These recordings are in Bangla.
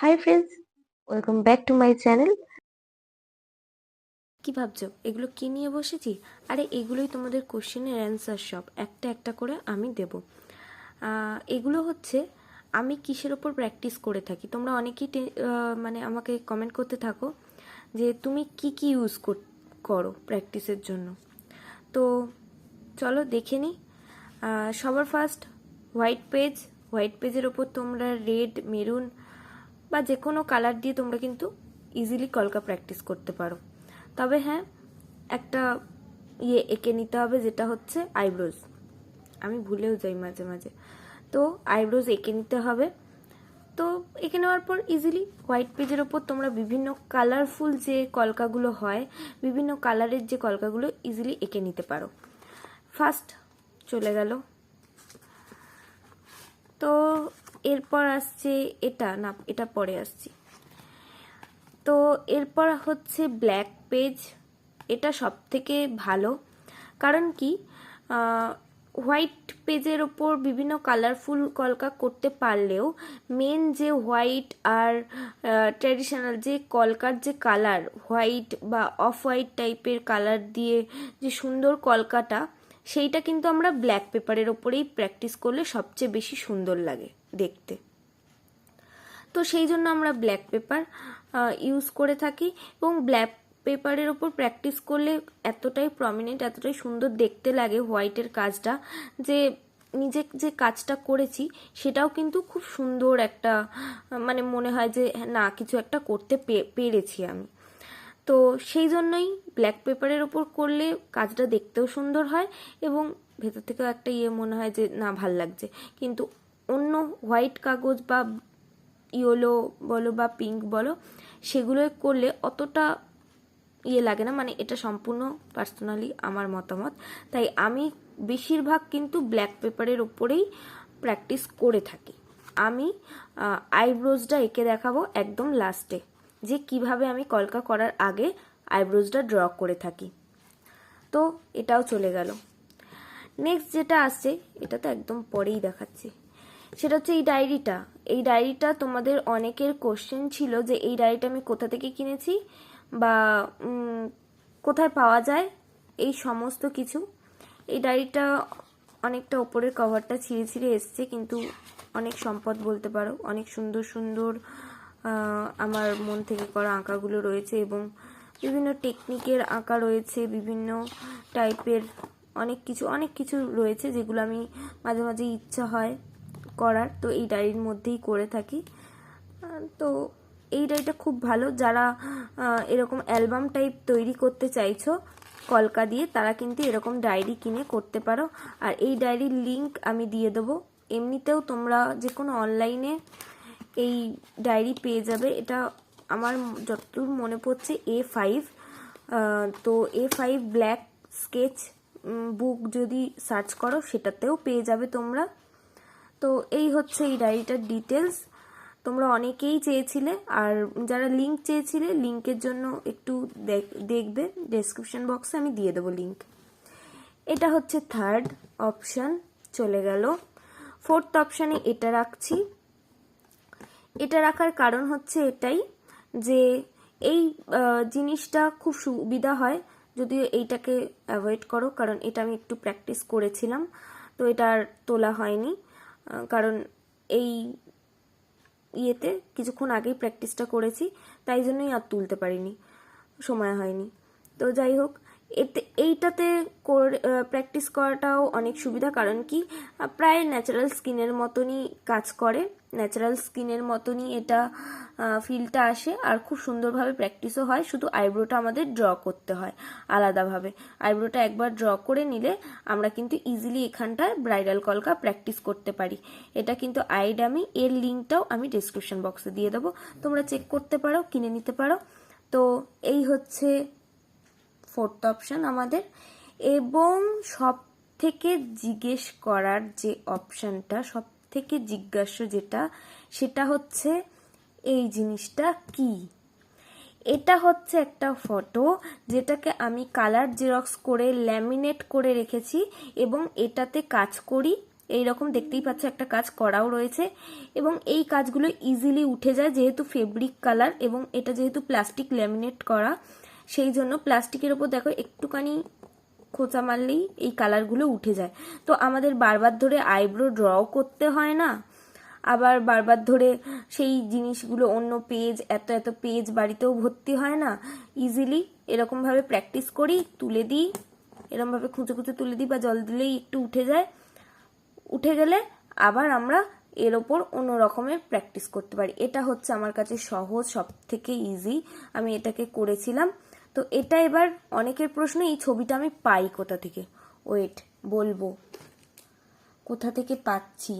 Hi friends welcome back to my channel কি ভাবছ? এগুলো কি নিয়ে বসেছি? আরে এগুলোই তোমাদের কোশ্চেনের অ্যান্সার সব। একটা একটা করে আমি দেব। এগুলো হচ্ছে, আমি কিসের ওপর প্র্যাকটিস করে থাকি? তোমরা অনেকেই মানে আমাকে কমেন্ট করতে থাকো যে তুমি কি কি ইউজ করো প্র্যাকটিসের জন্য। তো চলো দেখে নিই সবার ফার্স্ট হোয়াইট পেজ হোয়াইট পেজের ওপর তোমরা রেড মেরুন বা যে কোনো কালার দিয়ে তোমরা কিন্তু ইজিলি কলকা প্র্যাকটিস করতে পারো। তবে হ্যাঁ একটা ইয়ে এঁকে নিতে হবে যেটা হচ্ছে আইব্রোজ আমি ভুলেও যাই মাঝে মাঝে। তো আইব্রোজ এঁকে নিতে হবে। তো এঁকে নেওয়ার পর ইজিলি হোয়াইট পেজের ওপর তোমরা বিভিন্ন কালারফুল যে কলকাগুলো হয়, বিভিন্ন কালারের যে কলকাগুলো ইজিলি এঁকে নিতে পারো। ফার্স্ট চলে গেল। তো এরপর আসছে এটা, না, এটা পরে আসছি। তো এরপর হচ্ছে ব্ল্যাক পেজ, এটা সব থেকে ভালো। কারণ কি হোয়াইট পেজের ওপর বিভিন্ন কালারফুল কলকা করতে পারলেও মেন যে হোয়াইট আর ট্র্যাডিশনাল যে কলকার যে কালার, হোয়াইট বা অফ হোয়াইট টাইপের কালার দিয়ে যে সুন্দর কলকাটা, সেইটা কিন্তু আমরা ব্ল্যাক পেপারের ওপরেই প্র্যাকটিস করলে সবচেয়ে বেশি সুন্দর লাগে। দেখতে। তো সেই জন্য আমরা ব্ল্যাক পেপার ইউজ করে থাকি এবং ব্ল্যাক পেপারের ওপর প্র্যাকটিস করলে এতটাই প্রমিনেন্ট এতটাই সুন্দর দেখতে লাগে হোয়াইটের কাজটা যে নিজে যে কাজটা করেছি সেটাও কিন্তু খুব সুন্দর একটা মানে মনে হয় যে না, কিছু একটা করতে পেরেছি আমি। তো সেই জন্যই ব্ল্যাক পেপারের ওপর করলে কাজটা দেখতেও সুন্দর হয় এবং ভেতর থেকেও একটা ইয়ে মনে হয় যে না, ভালো লাগছে। কিন্তু অন্য হোয়াইট কাগজ বা ইয়েলো বলো বা পিঙ্ক বলো সেগুলোয় করলে অতটা ইয়ে লাগে না। মানে এটা সম্পূর্ণ পার্সোনালি আমার মতামত। তাই আমি বেশিরভাগ কিন্তু ব্ল্যাক পেপারের ওপরেই প্র্যাকটিস করে থাকি। আমি আইব্রোজটা এঁকে দেখাবো একদম লাস্টে, যে কীভাবে আমি কলকা করার আগে আইব্রোজটা ড্র করে থাকি। তো এটাও চলে গেল। নেক্সট যেটা আসছে, এটা তো একদম পরেই দেখাচ্ছি। সেটা হচ্ছে এই ডায়েরিটা। এই ডায়েরিটা তোমাদের অনেকের কোশ্চেন ছিল যে এই ডায়েরিটা আমি কোথা থেকে কিনেছি বা কোথায় পাওয়া যায়, এই সমস্ত কিছু। এই ডায়েরিটা অনেকটা ওপরের কভারটা ছিঁড়ে ছিঁড়ে এসছে, কিন্তু অনেক সম্পদ বলতে পারো। অনেক সুন্দর সুন্দর আমার মন থেকে করা আঁকাগুলো রয়েছে এবং বিভিন্ন টেকনিকের আঁকা রয়েছে, বিভিন্ন টাইপের অনেক কিছু অনেক কিছু রয়েছে যেগুলো আমি মাঝে মাঝে ইচ্ছা হয় করার, তো এই ডায়েরির মধ্যেই করে থাকি। তো এই ডায়েরিটা খুব ভালো। যারা এরকম অ্যালবাম টাইপ তৈরি করতে চাইছো, কলকা দিয়ে, তারা কিন্তু এরকম ডায়েরি কিনে করতে পারো। আর এই ডায়েরির লিংক আমি দিয়ে দেবো। এমনিতেও তোমরা যে কোনো অনলাইনে এই ডায়েরি পেয়ে যাবে। এটা আমার যতদূর মনে পড়ছে এ ফাইভ তো A five black sketch book যদি সার্চ করো, সেটাতেও পেয়ে যাবে তোমরা। তো এই হচ্ছে এই ডায়েরিটার ডিটেলস তোমরা অনেকেই চেয়েছিলে, আর যারা লিঙ্ক চেয়েছিলে লিঙ্কের জন্য একটু দেখ- দেখবে। ডেসক্রিপশন বক্সে আমি দিয়ে দেবো লিঙ্ক এটা হচ্ছে থার্ড অপশান চলে গেল। ফোর্থ অপশানে এটা রাখছি। এটা রাখার কারণ হচ্ছে এটাই যে এই জিনিসটা খুব সুবিধা হয়, যদিও এইটাকে অ্যাভয়েড করো, কারণ এটা আমি একটু প্র্যাকটিস করেছিলাম, তো এটা আর তোলা হয়নি। কারণ এই ইয়েতে কিছুক্ষণ আগেই প্র্যাকটিসটা করেছি, তাই জন্যই আর তুলতে পারিনি, সময় হয়নি। তো যাই হোক এতে, এইটাতে প্র্যাকটিস করাটাও অনেক সুবিধা, কারণ কি প্রায় ন্যাচারাল স্কিনের মতনই কাজ করে। ন্যাচারাল স্কিনের মতনই এটা ফিলটা আসে, আর খুব সুন্দরভাবে প্র্যাকটিসও হয়। শুধু আইব্রোটা আমাদের ড্র করতে হয়, আলাদাভাবে। আইব্রোটা একবার ড্র করে নিলে আমরা কিন্তু ইজিলি এখানটায় ব্রাইডাল কলকা প্র্যাকটিস করতে পারি। এটা কিন্তু আইডামি এর লিঙ্কটাও আমি ডিসক্রিপশন বক্সে দিয়ে দেবো। তোমরা চেক করতে পারো, কিনে নিতে পারো। তো এই হচ্ছে ফোর্থ অপশন আমাদের। এবং সব থেকে জিজ্ঞেস করার যে অপশনটা সব থেকে জিজ্ঞাস্য যেটা, সেটা হচ্ছে এই জিনিসটা কি? এটা হচ্ছে একটা ফটো যেটাকে আমি কালার জেরক্স করে ল্যামিনেট করে রেখেছি এবং এটাতে কাজ করি। এই রকম দেখতেই পাচ্ছ একটা কাজ করাও রয়েছে এবং এই কাজগুলো ইজিলি উঠে যায় যেহেতু ফেব্রিক কালার এবং এটা যেহেতু প্লাস্টিক ল্যামিনেট করা। সেই জন্য প্লাস্টিকের ওপর দেখো একটুখানি খোঁচা মারলেই এই কালারগুলো উঠে যায়। তো আমাদের বারবার ধরে আইব্রো ড্রও করতে হয় না, আবার বারবার ধরে সেই জিনিসগুলো অন্য পেজ, এত এত পেজ বাড়িতেও ভর্তি হয় না। ইজিলি এরকমভাবে প্র্যাকটিস করি, তুলে দিই এরকমভাবে খুঁচে খুঁচে তুলে দিই বা জল দিলেই একটু উঠে যায়। উঠে গেলে আবার আমরা এর ওপর অন্য রকমের প্র্যাকটিস করতে পারি। এটা হচ্ছে আমার কাছে সহজ সব থেকে ইজি আমি এটাকে করেছিলাম। তো এটা এবার অনেকের প্রশ্ন, এই ছবিটা আমি পাই কোথা থেকে? ওয়েট বলব। কোথা থেকে পাচ্ছি?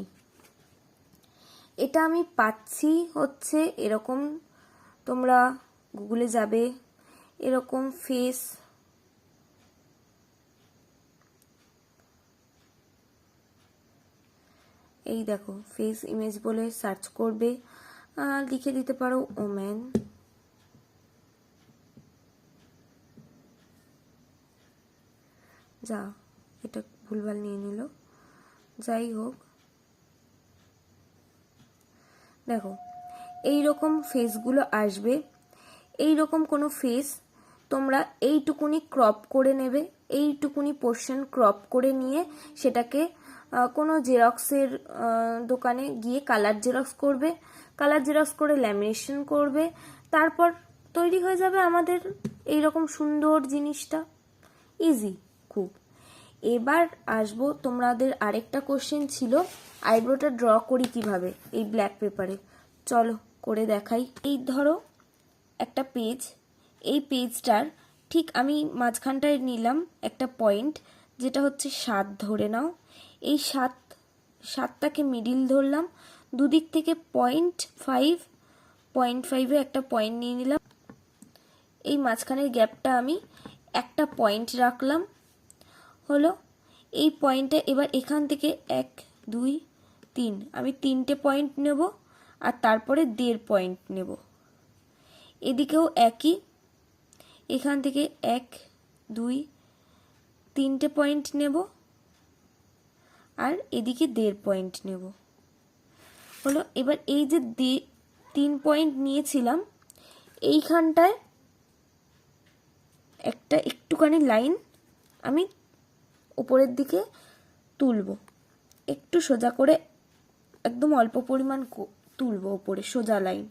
এটা আমি পাচ্ছি হচ্ছে এরকম, তোমরা গুগলে যাবে, এরকম ফেস এই দেখো ফেস ইমেজ বলে সার্চ করবে লিখে দিতে পারো ওম্যান যা, এটা ভুলভাল নিয়ে নিল। যাই হোক। দেখো এই রকম ফেসগুলো আসবে। এই রকম কোনো ফেস তোমরা এইটুকুনি ক্রপ করে নেবে, এইটুকুনি পোর্শন ক্রপ করে নিয়ে সেটাকে কোনো জেরক্সের দোকানে গিয়ে কালার জেরক্স করবে। কালার জেরক্স করে ল্যামিনেশন করবে। তারপর তৈরি হয়ে যাবে আমাদের এই রকম সুন্দর জিনিসটা। ইজি এবার আসব, তোমাদের আরেকটা কোশ্চেন ছিল আইব্রোটা ড্র করি কীভাবে, এই ব্ল্যাক পেপারে চলো, করে দেখাই। এই ধরো, একটা পেজ এই পেজটার ঠিক আমি মাঝখানটায় নিলাম একটা পয়েন্ট যেটা হচ্ছে সাত ধরে নাও। এই সাত, সাতটাকে মিডিল ধরলাম। দুদিক থেকে পয়েন্ট ফাইভ পয়েন্ট ফাইভে একটা পয়েন্ট নিয়ে নিলাম। এই মাঝখানের গ্যাপটা আমি একটা পয়েন্ট রাখলাম। হলো, এই পয়েন্টটা এবার এখান থেকে এক, দুই, তিন। আমি তিনটে পয়েন্ট নেব আর তারপরে দেড় পয়েন্ট নেব। এদিকেও একই। এখান থেকে এক, দুই, তিনটে পয়েন্ট নেব আর এদিকে দেড় পয়েন্ট নেব। হলো, এবার এই যে তিন পয়েন্ট নিয়েছিলাম, এইখানটায় একটা একটুখানি লাইন আমি উপরের দিকে তুলব। একটু সোজা করে একদম অল্প পরিমাণ তুলবো উপরে, সোজা লাইন।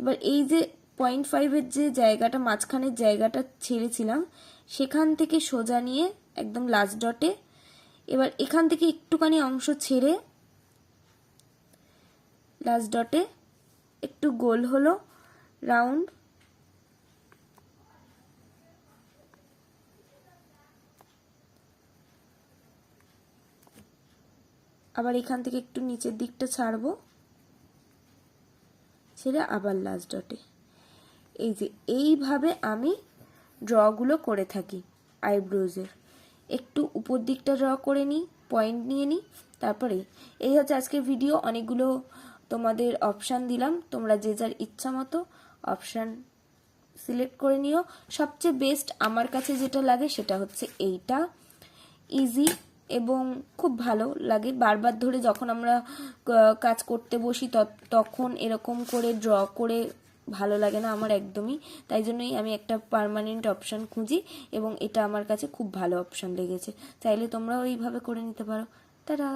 এবার এই যে পয়েন্ট ফাইভের যে জায়গাটা, মাঝখানের জায়গাটা ছেড়েছিলাম, সেখান থেকে সোজা নিয়ে একদম লাস্ট ডটে এবার এখান থেকে একটুখানি অংশ ছেড়ে লাস্ট ডটে একটু গোল হলো রাউন্ড আবার এখান থেকে একটু নিচের দিকটা ছাড়বো। ছেড়ে আবার লাস্ট ডটে এই যে, এইভাবে আমি ড্রগুলো করে থাকি আইব্রোজের একটু উপর দিকটা ড্র করে নিই পয়েন্ট নিয়ে নিই, তারপরে এই হচ্ছে আজকের ভিডিও অনেকগুলো তোমাদের অপশান দিলাম। তোমরা যে যার ইচ্ছা মতো অপশান সিলেক্ট করে নিও। সবচেয়ে বেস্ট আমার কাছে যেটা লাগে সেটা হচ্ছে এইটা। ইজি এবং খুব ভালো লাগে। বারবার ধরে যখন আমরা কাজ করতে বসি তখন এরকম করে ড্র করে ভালো লাগে না আমার একদমই। তাই জন্যই আমি একটা পারমানেন্ট অপশান খুঁজি এবং এটা আমার কাছে খুব ভালো অপশান লেগেছে। চাইলে তোমরাও এইভাবে করে নিতে পারো। তারা